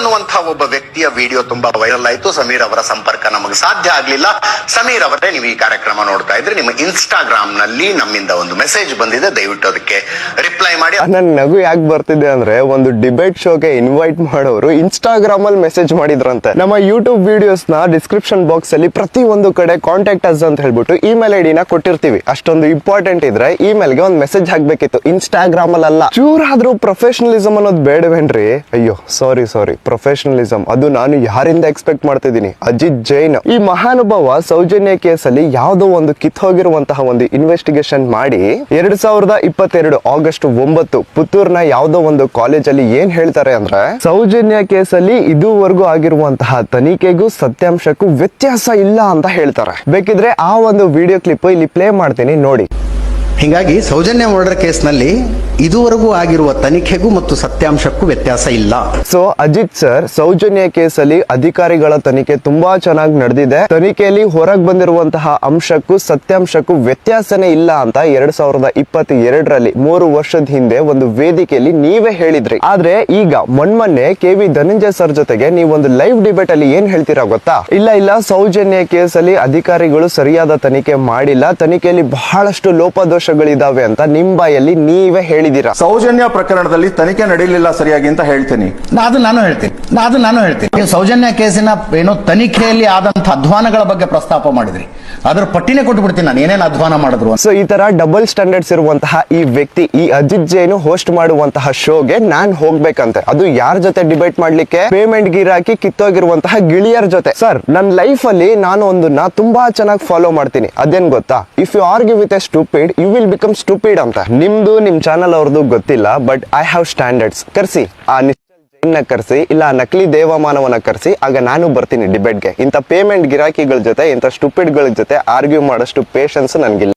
ಅನ್ನುವಂತಹ ಒಬ್ಬ ವ್ಯಕ್ತಿಯ ವಿಡಿಯೋ ತುಂಬಾ ವೈರಲ್ ಆಯ್ತು. ಸಮೀರ್ ಅವರ ಸಂಪರ್ಕ ನಮಗೆ ಸಾಧ್ಯ ಆಗ್ಲಿಲ್ಲ. ಸಮೀರ್ ಅವರೇ ನೀವು ಈ ಕಾರ್ಯಕ್ರಮ ನೋಡ್ತಾ ಇದ್ರೆ ನಿಮ್ಮ ಇನ್ಸ್ಟಾಗ್ರಾಮ್ನಲ್ಲಿ ನಮ್ಮಿಂದ ಒಂದು ಮೆಸೇಜ್ ಬಂದಿದೆ. ದಯವಿಟ್ಟು ಅದಕ್ಕೆ ರಿಪ್ಲೈ ಮಾಡಿ. ನನ್ನ ನಗು ಯಾಕೆ ಬರ್ತಿದೆ ಅಂದ್ರೆ ಒಂದು ಡಿಬೇಟ್ ಶೋಗೆ ಇನ್ವೈಟ್ ಮಾಡೋರು ಇನ್ಸ್ಟಾಗ್ರಾಮ್ ಅಲ್ಲಿ ಮೆಸೇಜ್ ಮಾಡಿದ್ರಂತೆ. ನಮ್ಮ ಯೂಟ್ಯೂಬ್ ವಿಡಿಯೋಸ್ನ ಡಿಸ್ಕ್ರಿಪ್ಷನ್ ಬಾಕ್ಸ್ ಅಲ್ಲಿ ಪ್ರತಿ ಒಂದು ಕಡೆ ಕಾಂಟ್ಯಾಕ್ಟ್ ಅಸ್ ಅಂತ ಹೇಳ್ಬಿಟ್ಟು ಇಮೇಲ್ ಐ ನ ಕೊಟ್ಟಿರ್ತೀವಿ. ಅಷ್ಟೊಂದು ಇಂಪಾರ್ಟೆಂಟ್ ಇದ್ರೆ ಇಮೇಲ್ಗೆ ಒಂದು ಮೆಸೇಜ್ ಹಾಕ್ಬೇಕಿತ್ತು. ಇನ್ಸ್ಟಾಗ್ರಾಮ್ ಅಲ್ಲಿ. ಅಲ್ಲ ಚೂರಾದ್ರೂ ಪ್ರೊಫೆಷನಲಿಸಮ್ ಅನ್ನೋದು ಬೇಡವೇನ್ರಿ? ಅಯ್ಯೋ ಸಾರಿ ಸಾರಿ ಪ್ರೊಫೆಷನಲಿಸಮ್ ಅದು ನಾನು ಯಾರಿಂದ ಎಕ್ಸ್ಪೆಕ್ಟ್ ಮಾಡ್ತಿದ್ದೀನಿ? ಅಜಿತ್ ಜೈನ್. ಈ ಮಹಾನುಭಾವ ಸೌಜನ್ಯ ಕೇಸಲ್ಲಿ ಯಾವುದೋ ಒಂದು ಕಿತ್ ಹೋಗಿರುವಂತಹ ಒಂದು ಇನ್ವೆಸ್ಟಿಗೇಷನ್ ಮಾಡಿ ಎರಡ್ ಸಾವಿರದ ಇಪ್ಪತ್ತೆರಡು ಆಗಸ್ಟ್ ಒಂಬತ್ತು ಪುತ್ತೂರ್ನ ಯಾವುದೋ ಒಂದು ಕಾಲೇಜಲ್ಲಿ ಏನ್ ಹೇಳ್ತಾರೆ ಅಂದ್ರೆ, ಸೌಜನ್ಯ ಕೇಸಲ್ಲಿ ಇದುವರೆಗೂ ಆಗಿರುವಂತಹ ತನಿಖೆಗೂ ಸತ್ಯಾಂಶಕ್ಕೂ ವ್ಯತ್ಯಾಸ ಇಲ್ಲ ಅಂತ ಹೇಳ್ತಾರೆ. ಬೇಕಿದ್ರೆ ಆ ಒಂದು ವಿಡಿಯೋ ಕ್ಲಿಪ್ ಇಲ್ಲಿ ಪ್ಲೇ ಮಾಡ್ತೀನಿ, ನೋಡಿ. ಹೀಗಾಗಿ ಸೌಜನ್ಯ ಮರ್ಡರ್ ಕೇಸ್ನಲ್ಲಿ ಇದುವರೆಗೂ ಆಗಿರುವ ತನಿಖೆಗೂ ಮತ್ತು ಸತ್ಯಾಂಶಕ್ಕೂ ವ್ಯತ್ಯಾಸ ಇಲ್ಲ. ಸೊ ಅಜಿತ್ ಸರ್ ಸೌಜನ್ಯ ಕೇಸಲ್ಲಿ ಅಧಿಕಾರಿಗಳ ತನಿಖೆ ತುಂಬಾ ಚೆನ್ನಾಗಿ ನಡೆದಿದೆ. ತನಿಖೆಯಲ್ಲಿ ಹೊರಗೆ ಬಂದಿರುವಂತಹ ಅಂಶಕ್ಕೂ ಸತ್ಯಾಂಶಕ್ಕೂ ವ್ಯತ್ಯಾಸನೇ ಇಲ್ಲ ಅಂತ ಎರಡ್ ಸಾವಿರದ ಇಪ್ಪತ್ತ ಎರಡರಲ್ಲಿ ಮೂರು ವರ್ಷದ ಹಿಂದೆ ಒಂದು ವೇದಿಕೆಯಲ್ಲಿ ನೀವೇ ಹೇಳಿದ್ರಿ. ಆದ್ರೆ ಈಗ ಮೊನ್ಮೊನ್ನೆ ಕೆ ವಿ ಧನಂಜಯ ಸರ್ ಜೊತೆಗೆ ನೀವು ಒಂದು ಲೈವ್ ಡಿಬೇಟ್ ಅಲ್ಲಿ ಏನ್ ಹೇಳ್ತೀರಾ ಗೊತ್ತಾ? ಇಲ್ಲ ಇಲ್ಲ, ಸೌಜನ್ಯ ಕೇಸಲ್ಲಿ ಅಧಿಕಾರಿಗಳು ಸರಿಯಾದ ತನಿಖೆ ಮಾಡಿಲ್ಲ. ತನಿಖೆಯಲ್ಲಿ ಬಹಳಷ್ಟು ಲೋಪದೋಷಗಳಿದಾವೆ ಅಂತ ನಿಮ್ ಬಾಯಲ್ಲಿ ನೀವೇ ಹೇಳಿದೀರಾ? ಸೌಜನ್ಯ ಪ್ರಕರಣದಲ್ಲಿ ತನಿಖೆ ನಡೆಯಲಿಲ್ಲ ಸರಿಯಾಗಿ ಅಂತ ಹೇಳ್ತೀನಿ. ನಾ- ಅದು ನಾನು ಹೇಳ್ತೀನಿ. ನಾ- ಅದು ನಾನು ಹೇಳ್ತೀನಿ. ನೀವು ಸೌಜನ್ಯ ಕೇಸಿನ ಏನೋ ತನಿಖೆಯಲ್ಲಿ ಆದಂತ ಅಧ್ವಾನಗಳ ಬಗ್ಗೆ ಪ್ರಸ್ತಾಪ ಮಾಡಿದ್ರಿ. ಅದ್ರ ಪಟ್ಟಿನೇ ಕೊಟ್ಟು ಬಿಡ್ತೀನಿ ನಾನು. ಏನೇನು ಅಧ್ವಾನ ಮಾಡಿದ್ರು ಸೊ ಈ ತರ ಡಬಲ್ ಸ್ಟ್ಯಾಂಡರ್ಡ್ಸ್ ಇರುವಂತಹ ಈ ವ್ಯಕ್ತಿ ಈ ಅಜಿತ್ ಜೈನು ಹೋಸ್ಟ್ ಮಾಡುವಂತಹ ಶೋಗೆ ನಾನ್ ಹೋಗ್ಬೇಕಂತೆ. ಅದು ಯಾರ ಜೊತೆ ಡಿಬೇಟ್ ಮಾಡ್ಲಿಕ್ಕೆ? ಪೇಮೆಂಟ್ ಗಿರಾಕಿ ಕಿತ್ತೋಗಿರುವಂತಹ ಗಿಳಿಯರ್ ಜೊತೆ. ಸರ್ ನನ್ನ ಲೈಫ್ ಅಲ್ಲಿ ನಾನು ಒಂದನ್ನ ತುಂಬಾ ಚೆನ್ನಾಗಿ ಫಾಲೋ ಮಾಡ್ತೀನಿ. ಅದೇನ್ ಗೊತ್ತಾ? If you are give with a stupid you will become stupid ಅಂತ. ನಿಮ್ದು, ನಿಮ್ ಚಾನಲ್ ಅವ್ರದ್ದು ಗೊತ್ತಿಲ್ಲ ಬಟ್ ಐ ಹ್ಯಾವ್ ಸ್ಟ್ಯಾಂಡರ್ಡ್ಸ್ ಕರ್ಸಿ, ಆ ನಿಶ್ಚಲ್ ಕರ್ಸಿ, ಇಲ್ಲ ನಕಲಿ ದೇವಮಾನವನ್ನ ಕರ್ಸಿ, ಆಗ ನಾನು ಬರ್ತೀನಿ ಡಿಬೇಟ್ಗೆ ಇಂಥ ಪೇಮೆಂಟ್ ಗಿರಾಕಿಗಳ ಜೊತೆ, ಇಂಥ ಸ್ಟುಪಿಡ್ಗಳ ಜೊತೆ ಆರ್ಗ್ಯೂ ಮಾಡೋಷ್ಟು ಪೇಷನ್ಸ್ ನನ್ಗಿಲ್ಲ.